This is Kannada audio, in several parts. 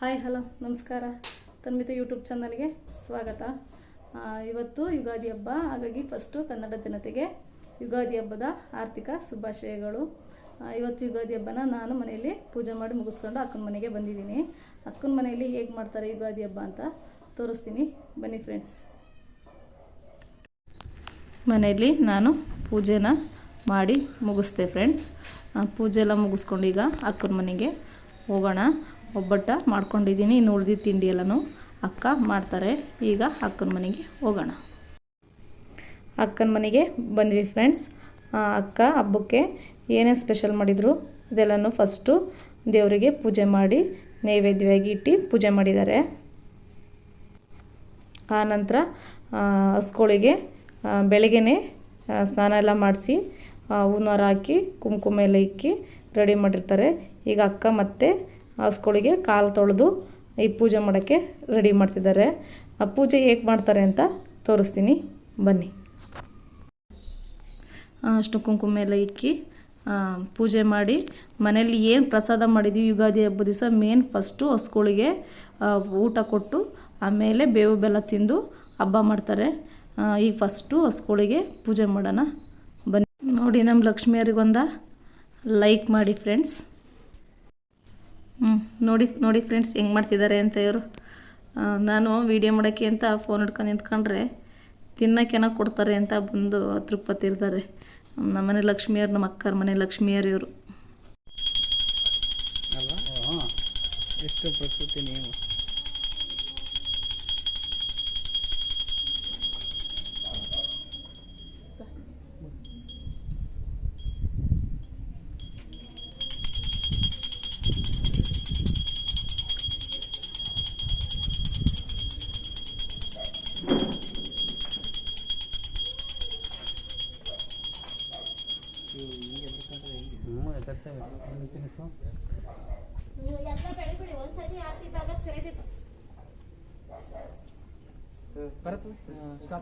ಹಾಯ್, ಹಲೋ, ನಮಸ್ಕಾರ. ತನ್ಮಿತ ಯೂಟ್ಯೂಬ್ ಚಾನಲ್ಗೆ ಸ್ವಾಗತ. ಇವತ್ತು ಯುಗಾದಿ ಹಬ್ಬ, ಹಾಗಾಗಿ ಫಸ್ಟು ಕನ್ನಡ ಜನತೆಗೆ ಯುಗಾದಿ ಹಬ್ಬದ ಆರ್ಥಿಕ ಶುಭಾಶಯಗಳು. ಇವತ್ತು ಯುಗಾದಿ ಹಬ್ಬನ ನಾನು ಮನೆಯಲ್ಲಿ ಪೂಜೆ ಮಾಡಿ ಮುಗಿಸ್ಕೊಂಡು ಅಕ್ಕನ ಮನೆಗೆ ಬಂದಿದ್ದೀನಿ. ಅಕ್ಕನ ಮನೆಯಲ್ಲಿ ಹೇಗೆ ಮಾಡ್ತಾರೆ ಯುಗಾದಿ ಹಬ್ಬ ಅಂತ ತೋರಿಸ್ತೀನಿ. ಬನ್ನಿ ಫ್ರೆಂಡ್ಸ್ ಮನೆಯಲ್ಲಿ ನಾನು ಪೂಜೆನ ಮಾಡಿ ಮುಗಿಸ್ತೆ ಫ್ರೆಂಡ್ಸ್ ಪೂಜೆ ಎಲ್ಲ ಮುಗಿಸ್ಕೊಂಡು ಈಗ ಅಕ್ಕನ ಮನೆಗೆ ಹೋಗೋಣ. ಒಬ್ಬಟ್ಟ ಮಾಡ್ಕೊಂಡಿದ್ದೀನಿ, ಇನ್ನು ಉಳ್ದಿದ್ದ ತಿಂಡಿ ಎಲ್ಲನೂ ಅಕ್ಕ ಮಾಡ್ತಾರೆ. ಈಗ ಅಕ್ಕನ ಮನೆಗೆ ಹೋಗೋಣ. ಅಕ್ಕನ ಮನೆಗೆ ಬಂದ್ವಿ ಫ್ರೆಂಡ್ಸ್ ಅಕ್ಕ ಹಬ್ಬಕ್ಕೆ ಏನೇನು ಸ್ಪೆಷಲ್ ಮಾಡಿದರು? ಇದೆಲ್ಲನೂ ಫಸ್ಟು ದೇವರಿಗೆ ಪೂಜೆ ಮಾಡಿ, ನೈವೇದ್ಯವಾಗಿ ಇಟ್ಟು ಪೂಜೆ ಮಾಡಿದ್ದಾರೆ. ಆ ನಂತರ ಹಸ್ಗಳಿಗೆ ಸ್ನಾನ ಎಲ್ಲ ಮಾಡಿಸಿ ಹೂನಾರ ಹಾಕಿ, ಕುಂಕುಮ ಎಲ್ಲ ಇಕ್ಕಿ, ರೆಡಿ ಮಾಡಿರ್ತಾರೆ. ಈಗ ಅಕ್ಕ ಮತ್ತೆ ಹಸ್ಗಳಿಗೆ ಕಾಲು ತೊಳೆದು ಈ ಪೂಜೆ ಮಾಡೋಕ್ಕೆ ರೆಡಿ ಮಾಡ್ತಿದ್ದಾರೆ. ಆ ಪೂಜೆ ಹೇಗೆ ಮಾಡ್ತಾರೆ ಅಂತ ತೋರಿಸ್ತೀನಿ. ಬನ್ನಿ. ಅಷ್ಟು ಕುಂಕುಮ ಎಲ್ಲ ಇಕ್ಕಿ ಪೂಜೆ ಮಾಡಿ. ಮನೇಲಿ ಏನು ಪ್ರಸಾದ ಮಾಡಿದ್ವಿ ಯುಗಾದಿ ಹಬ್ಬದ ದಿವಸ ಮೇನ್ ಫಸ್ಟು ಹಸ್ಕೊಳಿಗೆ ಊಟ ಕೊಟ್ಟು, ಆಮೇಲೆ ಬೇವು ಬೆಲ್ಲ ತಿಂದು ಹಬ್ಬ ಮಾಡ್ತಾರೆ. ಈಗ ಫಸ್ಟು ಹಸ್ಕೊಳಿಗೆ ಪೂಜೆ ಮಾಡೋಣ. ಬನ್ನಿ. ನೋಡಿ ನಮ್ಮ ಲಕ್ಷ್ಮಿಯರಿಗೊಂದ ಲೈಕ್ ಮಾಡಿ ಫ್ರೆಂಡ್ಸ್ ಹ್ಞೂ ನೋಡಿ ನೋಡಿ ಫ್ರೆಂಡ್ಸ್ ಹೆಂಗೆ ಮಾಡ್ತಿದ್ದಾರೆ ಅಂತ ಇವರು. ನಾನು ವೀಡಿಯೋ ಮಾಡೋಕ್ಕೆ ಅಂತ ಫೋನ್ ಹಿಡ್ಕೊಂಡು ನಿಂತ್ಕೊಂಡ್ರೆ ತಿನ್ನೋಕೆನ ಕೊಡ್ತಾರೆ ಅಂತ ಬಂದು ಅತೃಪ್ತಿರ್ತಾರೆ ನಮ್ಮ ತಿರ್ತಾರೆ ನಮ್ಮನೆ ಲಕ್ಷ್ಮಿಯರು ನಮ್ಮ ಅಕ್ಕರ ಮನೆ ಲಕ್ಷ್ಮಿಯರು ಇವರು. ಎಷ್ಟು ಪ್ರಕೃತಿ ನೀವು.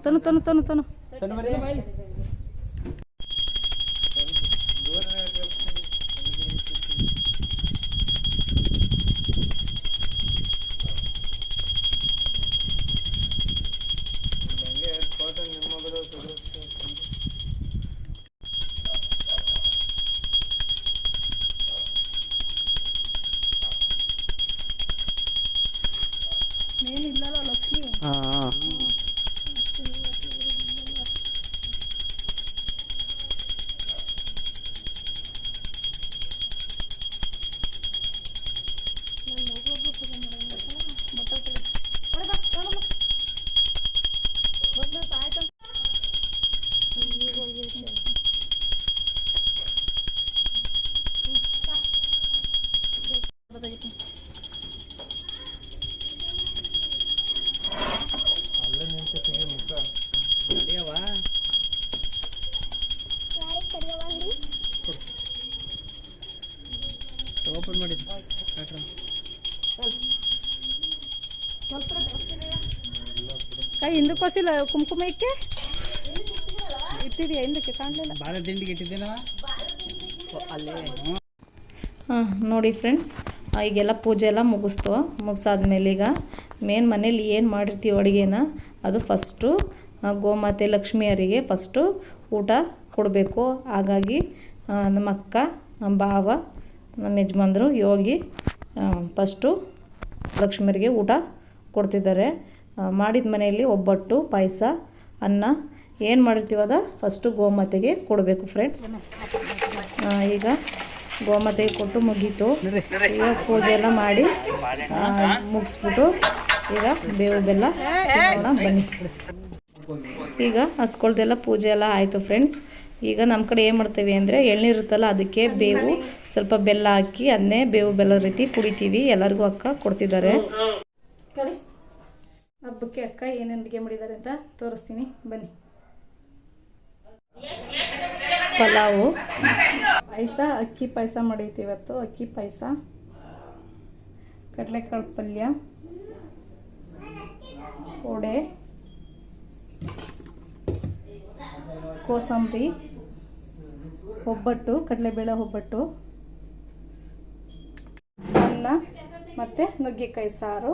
ತನು ತನು ತನು ತನು. ಓಪನ್ ಮಾಡಿ ಕೈ ಹಿಂದಕ್ಕೋಸಿಲ್ಲ ಕುಂಕುಮ ಇಕ್ಕೆ? ಇಟ್ಟಿದೆಯಾ ಹಿಂದಕ್ಕೆ? ಕಾಣಲಿಲ್ಲ. ಬಾಳೆ ದಿಂಡಿಗೆ ಅಲ್ಲೇ. ಹಾಂ ನೋಡಿ ಫ್ರೆಂಡ್ಸ್ ಈಗೆಲ್ಲ ಪೂಜೆ ಎಲ್ಲ ಮುಗಿಸ್ತು. ಮುಗಿಸಾದ್ಮೇಲೆ ಈಗ ಮೇನ್ ಮನೇಲಿ ಏನು ಮಾಡಿರ್ತೀವಿ ಅಡುಗೆನ ಅದು ಫಸ್ಟು ಗೋಮಾತೆ ಲಕ್ಷ್ಮಿಯರಿಗೆ ಫಸ್ಟು ಊಟ ಕೊಡಬೇಕು. ಹಾಗಾಗಿ ನಮ್ಮ ಅಕ್ಕ ನಮ್ಮ ಭಾವ ನಮ್ಮ ಯಜಮಾನ್ರು ಯೋಗಿ ಫಸ್ಟು ಲಕ್ಷ್ಮಿಯರಿಗೆ ಊಟ ಕೊಡ್ತಿದ್ದಾರೆ. ಮಾಡಿದ ಮನೆಯಲ್ಲಿ ಒಬ್ಬಟ್ಟು, ಪಾಯಸ, ಅನ್ನ. ಏನು ಮಾಡಿರ್ತೀವದ ಫಸ್ಟು ಗೋಮಾತೆಗೆ ಕೊಡಬೇಕು ಫ್ರೆಂಡ್ಸ್ ಈಗ ಗೋಮಾತೆಗೆ ಕೊಟ್ಟು ಮುಗೀತು. ಈಗ ಪೂಜೆ ಎಲ್ಲ ಮಾಡಿ ಮುಗಿಸ್ಬಿಟ್ಟು ಈಗ ಬೇವು ಬೆಲ್ಲ ಬನ್ನಿ. ಈಗ ಹಸ್ಕೊಳ್ದೆಲ್ಲ ಪೂಜೆ ಎಲ್ಲ ಆಯಿತು ಫ್ರೆಂಡ್ಸ್ ಈಗ ನಮ್ಮ ಕಡೆ ಏನು ಮಾಡ್ತೀವಿ ಅಂದರೆ ಎಳ್ನೀರು ಇರುತ್ತಲ್ಲ ಅದಕ್ಕೆ ಬೇವು ಸ್ವಲ್ಪ ಬೆಲ್ಲ ಹಾಕಿ ಅದನ್ನೇ ಬೇವು ಬೆಲ್ಲ ರೀತಿ ಕುಡಿತೀವಿ ಎಲ್ಲರಿಗೂ ಅಕ್ಕ ಕೊಡ್ತಿದ್ದಾರೆ. ಹಬ್ಬಕ್ಕೆ ಅಕ್ಕ ಏನೇನು ಅಡುಗೆ ಮಾಡಿದ್ದಾರೆ ಅಂತ ತೋರಿಸ್ತೀನಿ. ಬನ್ನಿ. ಪಲಾವು. ಪಾಯಸ ಅಕ್ಕಿ ಪಾಯಸ ಮಾಡೈತಿ ಇವತ್ತು. ಅಕ್ಕಿ ಪಾಯಸ ಕಡಲೆಕಾಳು ಪಲ್ಯ ವಡೆ. ಕೋಸಂಬರಿ ಒಬ್ಬಟ್ಟು ಕಡಲೆಬೇಳೆ ಒಬ್ಬಟ್ಟು ಅನ್ನ ಮತ್ತು ನುಗ್ಗೆಕಾಯಿ ಸಾರು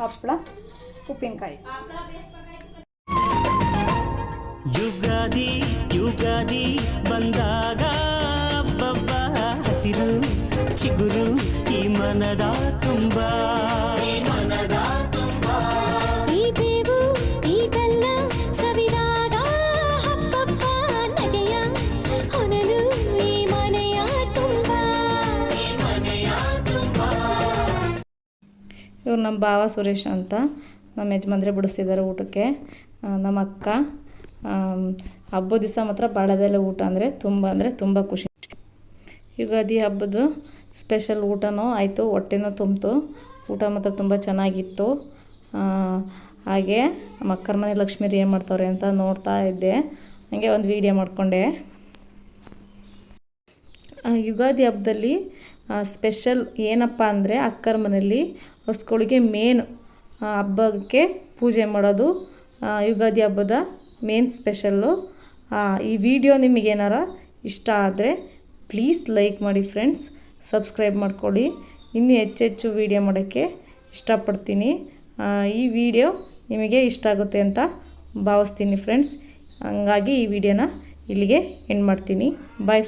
ಹಪ್ಪಳ ಉಪ್ಪಿನಕಾಯಿ. ಯುಗಾದಿ ಯುಗಾದಿ ಬಂದಾಗ ಹಬ್ಬಬ್ಬ ಹಸಿರು ಚಿಗುರು ಈ ಮನದ ತುಂಬ. ಈ ಇವ್ರು ನಮ್ಮ ಭಾವ ಸುರೇಶ್ ಅಂತ. ನಮ್ಮ ಯಜಮಾನ್ರೆ ಬಿಡಿಸ್ತಿದ್ದಾರೆ ಊಟಕ್ಕೆ. ನಮ್ಮ ಅಕ್ಕ. ಹಬ್ಬದ ದಿವಸ ಮಾತ್ರ ಬಾಳೆದೆಲೆ ಊಟ ಅಂದರೆ ತುಂಬ ಅಂದರೆ ತುಂಬ ಖುಷಿ. ಯುಗಾದಿ ಹಬ್ಬದ ಸ್ಪೆಷಲ್ ಊಟನೂ ಆಯಿತು, ಹೊಟ್ಟೆನೂ ತುಂಬಿತು. ಊಟ ಮಾತ್ರ ತುಂಬ ಚೆನ್ನಾಗಿತ್ತು. ಹಾಗೆ ನಮ್ಮ ಅಕ್ಕರ ಮನೆ ಲಕ್ಷ್ಮೀರು ಏನು ಮಾಡ್ತಾವ್ರೆ ಅಂತ ನೋಡ್ತಾ ಇದ್ದೆ. ಹಾಗೆ ಒಂದು ವೀಡಿಯೋ ಮಾಡಿಕೊಂಡೆ. ಯುಗಾದಿ ಹಬ್ಬದಲ್ಲಿ ಸ್ಪೆಷಲ್ ಏನಪ್ಪ ಅಂದರೆ ಅಕ್ಕರ ಮನೆಯಲ್ಲಿ ಹೊಸ್ಕೊಳಿಗೆ ಮೇನ್ ಹಬ್ಬಕ್ಕೆ ಪೂಜೆ ಮಾಡೋದು ಯುಗಾದಿ ಹಬ್ಬದ ಮೇನ್ ಸ್ಪೆಷಲ್ಲು ಈ ವಿಡಿಯೋ ನಿಮಗೇನಾರ ಇಷ್ಟ ಆದರೆ ಪ್ಲೀಸ್ ಲೈಕ್ ಮಾಡಿ ಫ್ರೆಂಡ್ಸ್ ಸಬ್ಸ್ಕ್ರೈಬ್ ಮಾಡ್ಕೊಳ್ಳಿ. ಇನ್ನೂ ಹೆಚ್ಚೆಚ್ಚು ವೀಡಿಯೋ ಮಾಡೋಕ್ಕೆ ಇಷ್ಟಪಡ್ತೀನಿ. ಈ ವಿಡಿಯೋ ನಿಮಗೆ ಇಷ್ಟ ಆಗುತ್ತೆ ಅಂತ ಭಾವಿಸ್ತೀನಿ ಫ್ರೆಂಡ್ಸ್ ಹಂಗಾಗಿ ಈ ವಿಡಿಯೋನ ಇಲ್ಲಿಗೆ ಎಂಡ್ ಮಾಡ್ತೀನಿ. ಬಾಯ್